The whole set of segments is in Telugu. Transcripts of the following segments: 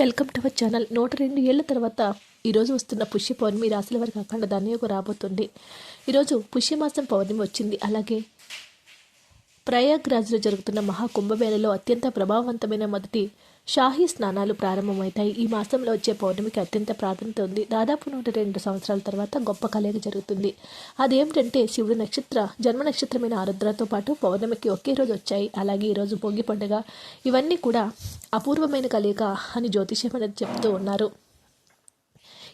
Welcome to our channel. నూట రెండు ఏళ్ళ తర్వాత ఈరోజు వస్తున్న పుష్య పౌర్ణమి రాశుల వారికి అఖండ యొక్క రాబోతుంది. ఈరోజు పుష్యమాసం పౌర్ణమి వచ్చింది. అలాగే ప్రయాగ్రాజ్లో జరుగుతున్న మహాకుంభమేళలో అత్యంత ప్రభావవంతమైన మొదటి షాహీ స్నానాలు ప్రారంభమవుతాయి. ఈ మాసంలో వచ్చే పౌర్ణమికి అత్యంత ప్రాధాన్యత ఉంది. దాదాపు నూట రెండు సంవత్సరాల తర్వాత గొప్ప కలయిక జరుగుతుంది. అదేమిటంటే శివుడు నక్షత్ర జన్మ నక్షత్రమైన ఆరుద్రతో పాటు పౌర్ణమికి ఒకే రోజు వచ్చాయి. అలాగే ఈరోజు భోగి పండుగ. ఇవన్నీ కూడా అపూర్వమైన కలయిక అని జ్యోతిష్యమనేది చెప్తూ ఉన్నారు.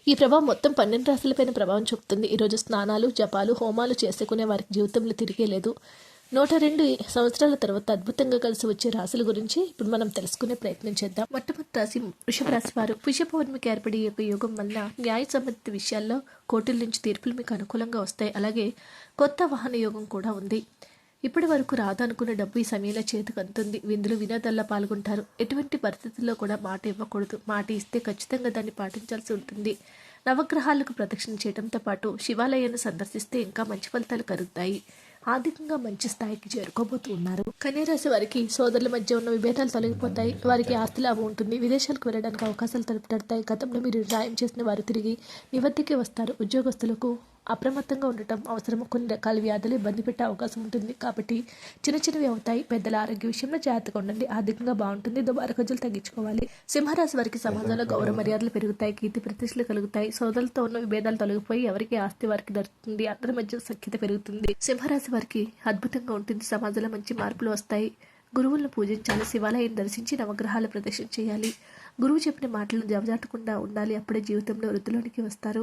ఈ ప్రభావం మొత్తం పన్నెండు రాశులపైన ప్రభావం చూపుతుంది. ఈరోజు స్నానాలు జపాలు హోమాలు చేసుకునే వారికి జీవితంలో తిరిగే లేదు. నూట రెండు సంవత్సరాల తర్వాత అద్భుతంగా కలిసి వచ్చే రాశుల గురించి ఇప్పుడు మనం తెలుసుకునే ప్రయత్నం చేద్దాం. మొట్టమొదటి రాశి వృషభ రాశి వారు. పుష్య ఏర్పడే యొక్క యోగం వల్ల న్యాయ సంబంధిత విషయాల్లో కోర్టుల నుంచి తీర్పులు మీకు అనుకూలంగా వస్తాయి. అలాగే కొత్త వాహన యోగం కూడా ఉంది. ఇప్పటి వరకు రాదనుకున్న డబ్బు ఈ సమయంలో చేతికి అందుతుంది. విందులు వినోదాల్లో పాల్గొంటారు. ఎటువంటి పరిస్థితుల్లో కూడా మాట ఇవ్వకూడదు. మాట ఇస్తే ఖచ్చితంగా దాన్ని పాటించాల్సి ఉంటుంది. నవగ్రహాలకు ప్రదక్షిణ చేయడంతో పాటు శివాలయాన్ని సందర్శిస్తే ఇంకా మంచి ఫలితాలు కలుగుతాయి. ఆర్థికంగా మంచి స్థాయికి చేరుకోబోతూ ఉన్నారు. కన్యరాశి వారికి సోదరుల మధ్య ఉన్న విభేదాలు తొలగిపోతాయి. వారికి ఆస్తి లాభం ఉంటుంది. విదేశాలకు వెళ్ళడానికి అవకాశాలు తలుపుతాయి గతంలో మీరు న్యాయం చేసిన వారు తిరిగి మీ వస్తారు. ఉద్యోగస్తులకు అప్రమత్తంగా ఉండటం అవసరం కొన్ని రకాల వ్యాధులు ఇబ్బంది పెట్టే అవకాశం ఉంటుంది. కాబట్టి చిన్న చిన్నవి అవుతాయి. పెద్దల ఆరోగ్య విషయంలో జాగ్రత్తగా ఉండండి. ఆర్థికంగా బాగుంటుంది. దుబారా ఖర్చులు తగ్గించుకోవాలి. సింహరాశి వారికి సమాజంలో గౌరవ మర్యాదలు పెరుగుతాయి. కీర్తి ప్రతిష్టలు కలుగుతాయి. సోదరులతో ఉన్న విభేదాలు తొలగిపోయి ఎవరికి ఆస్తి వారికి దొరుకుతుంది అందరి మధ్య సఖ్యత పెరుగుతుంది. సింహరాశి వారికి అద్భుతంగా ఉంటుంది. సమాజంలో మంచి మార్పులు వస్తాయి. గురువులను పూజించాలి. శివాలయం దర్శించి నవగ్రహాల ప్రదర్శన చేయాలి. గురువు చెప్పిన మాటలను జవజాటకుండా ఉండాలి. అప్పుడే జీవితంలో వృద్ధిలోనికి వస్తారు.